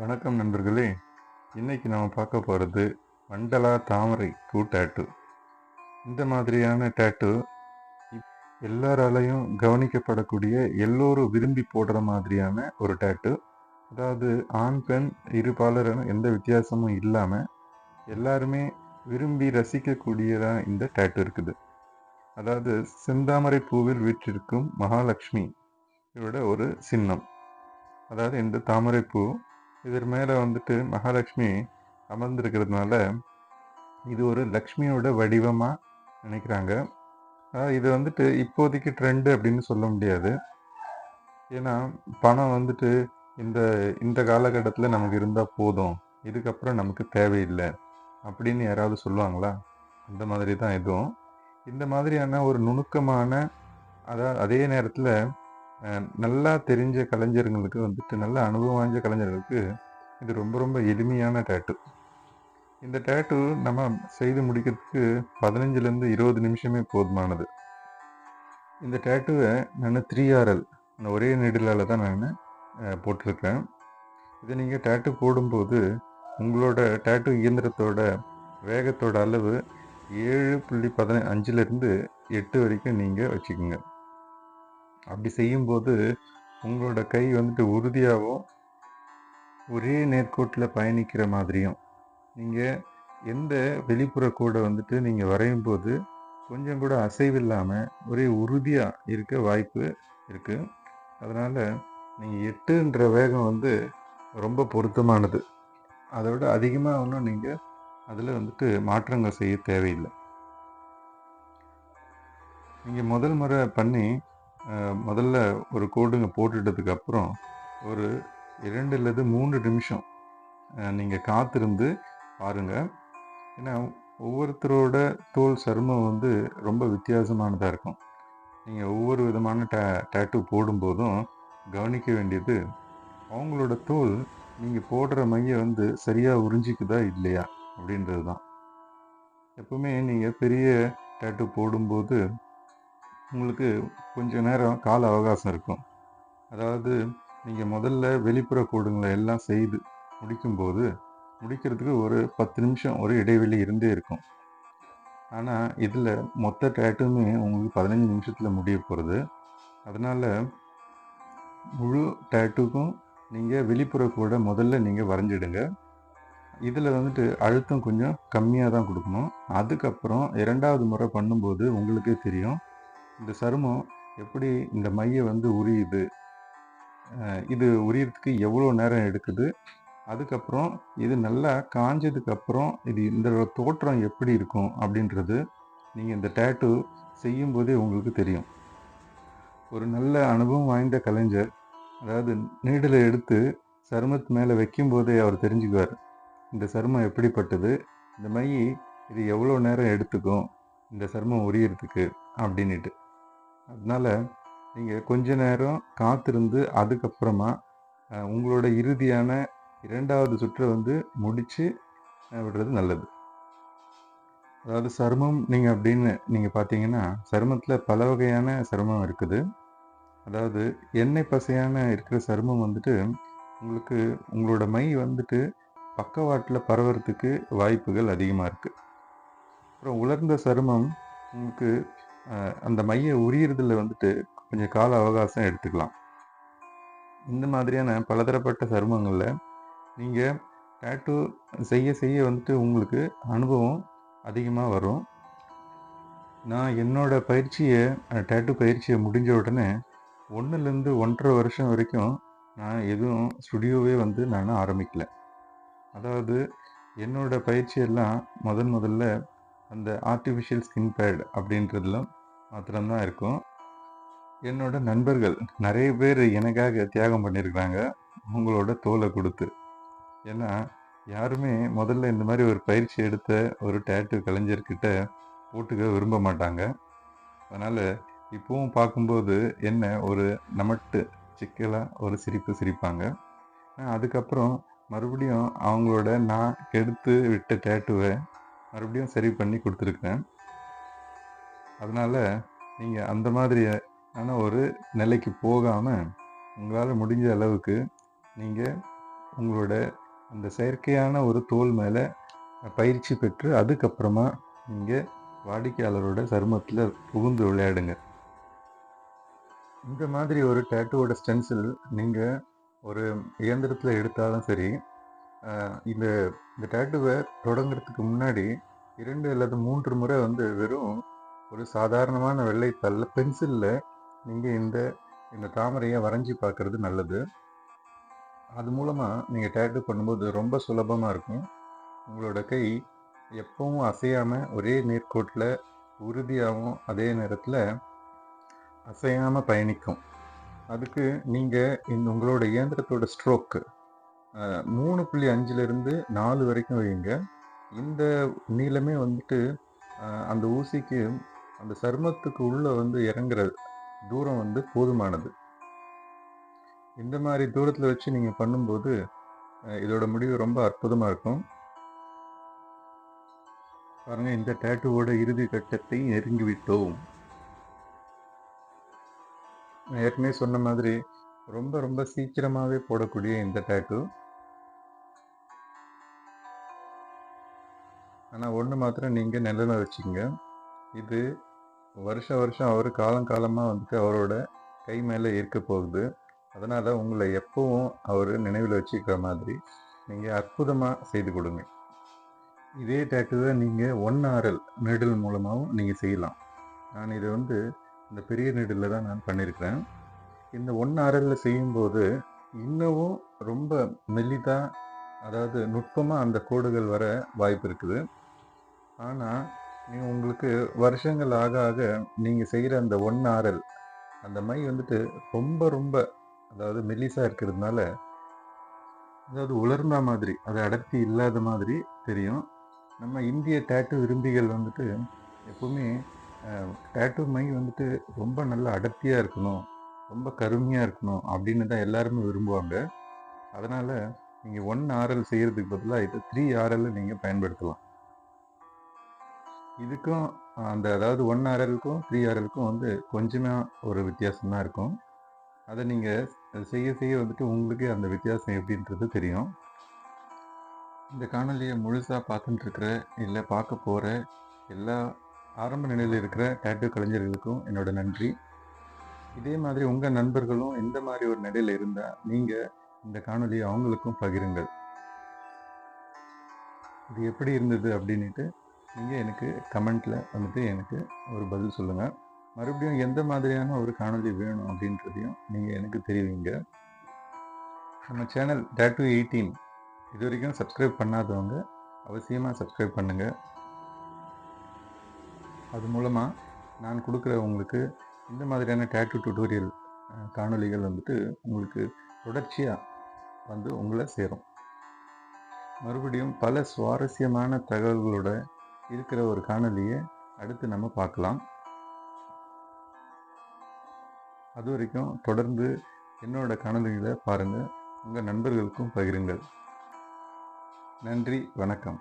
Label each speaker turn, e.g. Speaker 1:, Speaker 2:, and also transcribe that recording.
Speaker 1: வணக்கம் நண்பர்களே. இன்றைக்கி நம்ம பார்க்க போகிறது மண்டலா தாமரை பூ டேட்டு இந்த மாதிரியான டேட்டு எல்லாராலையும் கவனிக்கப்படக்கூடிய எல்லோரும் விரும்பி போடுற மாதிரியான ஒரு டேட்டு அதாவது ஆண் பெண் இருபாலரும் எந்த வித்தியாசமும் இல்லாமல் எல்லாருமே விரும்பி ரசிக்கக்கூடியதாக இந்த டேட்டு இருக்குது. அதாவது செந்தாமரை பூவில் வீற்றிருக்கும் மகாலட்சுமி இதோட ஒரு சின்னம். அதாவது இந்த தாமரை பூ இதர் மேலே வந்துட்டு மகாலட்சுமி அமர்ந்திருக்கிறதுனால இது ஒரு லக்ஷ்மியோட வடிவமாக நினைக்கிறாங்க. அதாவது இது வந்துட்டு இப்போதைக்கு ட்ரெண்டு அப்படின்னு சொல்ல முடியாது. ஏன்னா பணம் வந்துட்டு இந்த இந்த காலகட்டத்தில் நமக்கு இருந்தால் போதும். இதுக்கப்புறம் நமக்கு தேவையில்லை அப்படின்னு யாராவது சொல்லுவாங்களா? அந்த மாதிரி தான் இதுவும். இந்த மாதிரியான ஒரு நுணுக்கமான அதாவது அதே நேரத்தில் நல்லா தெரிஞ்ச கலைஞர்களுக்கு வந்துட்டு நல்ல அனுபவம் வாய்ந்த கலைஞர்களுக்கு இது ரொம்ப ரொம்ப எளிமையான டேட்டு இந்த டேட்டு நம்ம செய்து முடிக்கிறதுக்கு பதினஞ்சுலேருந்து இருபது நிமிஷமே போதுமானது. இந்த டேட்டுவை நான் த்ரீ ஆர்எல் ஒரே நெடிலால் தான் நான் போட்டிருக்கேன் இதை நீங்கள் டேட்டு போடும்போது உங்களோட டேட்டு இயந்திரத்தோட வேகத்தோட அளவு ஏழு புள்ளி பதின அஞ்சுலேருந்து எட்டு வரைக்கும் நீங்கள் வச்சுக்கோங்க. அப்படி செய்யும்போது உங்களோட கை வந்துட்டு உறுதியாகவும் ஒரே நேர்கோட்டில் பயணிக்கிற மாதிரியும். நீங்கள் எந்த வெளிப்புற கோடை வந்துட்டு நீங்கள் வரையும் போது கொஞ்சம் கூட அசைவில்லாமல் ஒரே உறுதியாக இருக்க வாய்ப்பு இருக்குது அதனால் நீங்கள் எட்டுன்ற வேகம் வந்து ரொம்ப பொருத்தமானது. அதை விட அதிகமாக ஒன்றும் நீங்கள் அதில் வந்துட்டு மாற்றங்கள் செய்ய தேவையில்லை. நீங்கள் முதல் முறை பண்ணி முதல்ல ஒரு கோடுங்க போட்டுட்டதுக்கு அப்புறம் ஒரு இரண்டு அல்லது மூன்று நிமிஷம் நீங்கள் காத்திருந்து பாருங்கள் ஏன்னா ஒவ்வொருத்தரோட தோல் சருமம் வந்து ரொம்ப வித்தியாசமானதாக இருக்கும். நீங்கள் ஒவ்வொரு விதமான டே டேட்டு போடும்போதும் கவனிக்க வேண்டியது அவங்களோட தோல் நீங்கள் போடுற மைய வந்து சரியாக உறிஞ்சிக்குதா இல்லையா அப்படின்றது தான் எப்பவுமே நீங்கள் பெரிய டேட்டு போடும்போது உங்களுக்கு கொஞ்ச நேரம் கால அவகாசம் இருக்கும். அதாவது நீங்கள் முதல்ல வெளிப்புற கோடுங்களை எல்லாம் செய்து முடிக்கும்போது முடிக்கிறதுக்கு ஒரு பத்து நிமிஷம் ஒரு இடைவெளி இருந்தே இருக்கும். ஆனால் இதில் மொத்த டேட்டுமே உங்களுக்கு பதினஞ்சு நிமிஷத்தில் முடிய போகிறது அதனால் முழு டேட்டுக்கும் நீங்கள் வெளிப்புற கூட முதல்ல நீங்கள் வரைஞ்சிடுங்க. இதில் வந்துட்டு அழுத்தம் கொஞ்சம் கம்மியாக தான் கொடுக்கணும். அதுக்கப்புறம் இரண்டாவது முறை பண்ணும்போது உங்களுக்கே தெரியும். இந்த சருமம் எப்படி இந்த மைய வந்து உரியுது? இது உரியறதுக்கு எவ்வளோ நேரம் எடுக்குது? அதுக்கப்புறம் இது நல்லா காஞ்சதுக்கப்புறம் இது இந்த தோற்றம் எப்படி இருக்கும் அப்படின்றது நீங்கள் இந்த டேட்டு செய்யும்போதே உங்களுக்கு தெரியும். ஒரு நல்ல அனுபவம் வாய்ந்த கலைஞர் அதாவது நீடலை எடுத்து சருமத்து மேலே வைக்கும்போதே அவர் தெரிஞ்சுக்குவார். இந்த சருமம் எப்படிப்பட்டது? இந்த மை இது எவ்வளோ நேரம் எடுத்துக்கும்? இந்த சருமம் உரியறதுக்கு அப்படின்ட்டு அதனால் நீங்கள் கொஞ்ச நேரம் காத்திருந்து அதுக்கப்புறமா உங்களோட இறுதியான இரண்டாவது சுற்றை வந்து முடித்து விடுறது நல்லது. அதாவது சருமம் நீங்கள் அப்படின்னு நீங்கள் பார்த்தீங்கன்னா சருமத்தில் பல வகையான சருமம் இருக்குது. அதாவது எண்ணெய் பசையான இருக்கிற சருமம் வந்துட்டு உங்களுக்கு உங்களோட மை வந்துட்டு பக்கவாட்டில் பரவறதுக்கு வாய்ப்புகள் அதிகமாக இருக்குது அப்புறம் உலர்ந்த சருமம் உங்களுக்கு அந்த மைய உரியறதுல வந்துட்டு கொஞ்சம் கால அவகாசம் எடுத்துக்கலாம். இந்த மாதிரியான பலதரப்பட்ட சருமங்களில் நீங்கள் டேட்டு செய்ய செய்ய வந்துட்டு உங்களுக்கு அனுபவம் அதிகமாக வரும். நான் என்னோடய பயிற்சியை டேட்டு பயிற்சியை முடிஞ்ச உடனே ஒன்றுலேருந்து ஒன்றரை வருஷம் வரைக்கும் நான் எதுவும் ஸ்டுடியோவே வந்து நான் ஆரம்பிக்கல. அதாவது என்னோடய பயிற்சியெல்லாம் முதன் முதல்ல அந்த ஆர்டிஃபிஷியல் ஸ்கின் பேட் அப்படின்றதுல மாத்திரம்தான் இருக்கும். என்னோட நண்பர்கள் நிறைய பேர் எனக்காக தியாகம் பண்ணியிருக்கிறாங்க உங்களோட தோலை கொடுத்து. ஏன்னா யாருமே முதல்ல இந்த மாதிரி ஒரு பயிற்சி எடுத்த ஒரு டேட்டு கலைஞர்கிட்ட போட்டுக்க விரும்ப மாட்டாங்க. அதனால் இப்போவும் பார்க்கும்போது என்ன ஒரு நமட்டு சிக்கலாக ஒரு சிரிப்பு சிரிப்பாங்க. அதுக்கப்புறம் மறுபடியும் அவங்களோட நான் கெடுத்து விட்ட டேட்டுவை மறுபடியும் சரி பண்ணி கொடுத்துருக்கேன். அதனால் நீங்கள் அந்த மாதிரி ஒரு நிலைக்கு போகாமல் உங்களால் முடிஞ்ச அளவுக்கு நீங்கள் உங்களோட அந்த செயற்கையான ஒரு தோல் மேலே பயிற்சி பெற்று அதுக்கப்புறமா நீங்கள் வாடிக்கையாளரோட சருமத்தில் புகுந்து விளையாடுங்க. இந்த மாதிரி ஒரு டேட்டூவோட ஸ்டென்சில் நீங்கள் ஒரு இயந்திரத்தில் எடுத்தாலும் சரி இந்த இந்த டேட்டுவை தொடங்குறதுக்கு முன்னாடி இரண்டு அல்லது மூன்று முறை வந்து வெறும் ஒரு சாதாரணமான வெள்ளைத்தாளில் பென்சிலில் நீங்கள் இந்த இந்த தாமரையை வரைஞ்சி பார்க்குறது நல்லது. அது மூலமாக நீங்கள் டேட்டு பண்ணும்போது ரொம்ப சுலபமாக இருக்கும். உங்களோட கை எப்பவும் அசையாமல் ஒரே நேர்கோட்டில் உறுதியாகவும் அதே நேரத்தில் அசையாமல் பயணிக்கும். அதுக்கு நீங்கள் இந்த உங்களோட இயந்திரத்தோட ஸ்ட்ரோக்கு மூணு புள்ளி அஞ்சுலேருந்து நாலு வரைக்கும் வைங்க இந்த நீளமே வந்துட்டு அந்த ஊசிக்கு அந்த சருமத்துக்கு உள்ளே வந்து இறங்குற தூரம் வந்து போதுமானது. இந்த மாதிரி தூரத்தில் வச்சு நீங்கள் பண்ணும்போது இதோட முடிவு ரொம்ப அற்புதமாக இருக்கும். பாருங்க இந்த டேட்டுவோட இறுதி கட்டத்தை நெருங்கிவிட்டோம். நான் ஏற்கனவே சொன்ன மாதிரி ரொம்ப ரொம்ப சீக்கிரமாகவே போடக்கூடிய இந்த டேட்டு ஆனால் ஒன்று மாத்திரம் நீங்கள் நிலைமை வச்சுங்க இது வருஷம் வருஷம் அவர் காலங்காலமாக வந்துட்டு அவரோட கை மேலே இருக்க போகுது. அதனால் உங்களை எப்பவும் அவர் நினைவில் வச்சுக்கிற மாதிரி நீங்கள் அற்புதமாக செய்து கொடுங்க. இதே டேட்டுவை நீங்கள் ஒன் ஆர்எல் நெடில் மூலமாகவும் நீங்கள் செய்யலாம். நான் இதை வந்து இந்த பெரிய நெடில் தான் நான் பண்ணியிருக்கிறேன் இந்த ஒன் ஆர்எல்ல செய்யும்போது இன்னமும் ரொம்ப மெல்லிதாக அதாவது நுட்பமாக அந்த கோடுகள் வர வாய்ப்பு இருக்குது. ஆனால் நீ உங்களுக்கு வருஷங்கள் ஆக ஆக நீங்கள் செய்கிற அந்த ஒன் ஆர்எல் அந்த மை வந்துட்டு ரொம்ப ரொம்ப அதாவது மெல்லிஸாக இருக்கிறதுனால அதாவது உலர்ந்த மாதிரி அது அடர்த்தி இல்லாத மாதிரி தெரியும். நம்ம இந்திய டேட்டு விரும்பிகள் வந்துட்டு எப்பவுமே டேட்டு மை வந்துட்டு ரொம்ப நல்ல அடர்த்தியாக இருக்கணும் ரொம்ப கருமையாக இருக்கணும் அப்படின்னு தான் எல்லாருமே விரும்புவாங்க. அதனால் நீங்கள் ஒன் ஆர்எல் செய்கிறதுக்கு பதிலாக இது த்ரீ ஆர்எல் நீங்கள் பயன்படுத்தலாம். இதுக்கும் அந்த அதாவது ஒன் ஆர்எலுக்கும் த்ரீ ஆர்எலுக்கும் வந்து கொஞ்சமாக ஒரு வித்தியாசம் தான் இருக்கும். அதை நீங்கள் செய்ய செய்ய வந்துட்டு உங்களுக்கு அந்த வித்தியாசம் எப்படின்றது தெரியும். இந்த காணொலியை முழுசாக பார்த்துட்டுருக்கிற இல்லை பார்க்க போகிற எல்லா ஆரம்ப நிலையில் இருக்கிற டேட்டு கலைஞர்களுக்கும் என்னோட நன்றி. இதே மாதிரி உங்கள் நண்பர்களும் இந்த மாதிரி ஒரு நிலையில் இருந்தால் நீங்கள் இந்த காணொலியை அவங்களுக்கும் பகிருங்கள். இது எப்படி இருந்தது அப்படின்ட்டு நீங்கள் எனக்கு கமெண்ட்டில் வந்துட்டு எனக்கு ஒரு பதில் சொல்லுங்கள் மறுபடியும் எந்த மாதிரியான ஒரு காணொலி வேணும் அப்படின்றதையும் நீங்கள் எனக்கு தெரிவிங்க. நம்ம சேனல் டேட்டு எயிட்டீன் இது வரைக்கும் சப்ஸ்கிரைப் பண்ணாதவங்க அவசியமாக சப்ஸ்கிரைப் பண்ணுங்கள் அது மூலமாக நான் கொடுக்குற உங்களுக்கு இந்த மாதிரியான டேட்டு டுட்டோரியல் காணொளிகள் வந்துட்டு உங்களுக்கு தொடர்ச்சியாக வந்து உங்களை சேரும். மறுபடியும் பல சுவாரஸ்யமான தகவல்களோட இருக்கிற ஒரு காணொலியை அடுத்து நம்ம பார்க்கலாம். அது வரைக்கும் தொடர்ந்து என்னோட காணொலிகளை பாருங்கள் உங்கள் நண்பர்களுக்கும் பகிருங்கள். நன்றி வணக்கம்.